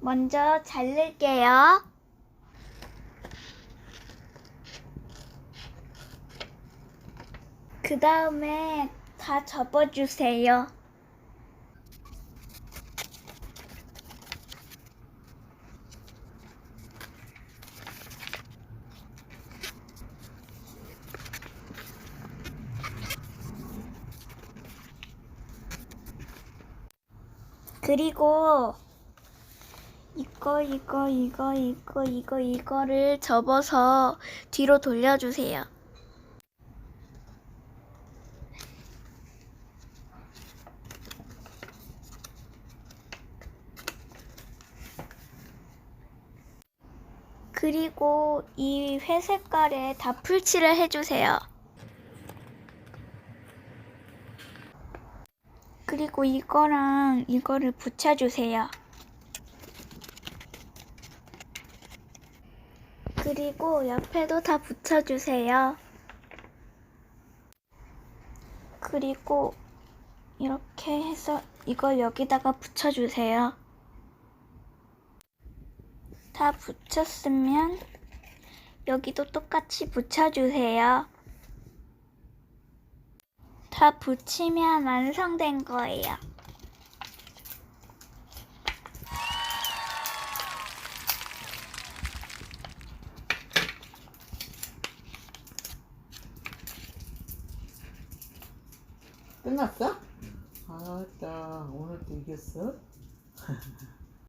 먼저 자를게요. 그 다음에 다 접어주세요. 그리고 이거 이거 이거 이거 이거 이거를 접어서 뒤로 돌려주세요. 그리고 이 회색깔에 다 풀칠을 해주세요. 그리고 이거랑 이거를 붙여주세요. 그리고 옆에도 다 붙여주세요. 그리고 이렇게 해서 이걸 여기다가 붙여주세요. 다 붙였으면 여기도 똑같이 붙여주세요. 다 붙이면 완성된 거예요. 끝났어? 아따 오늘도 이겼어?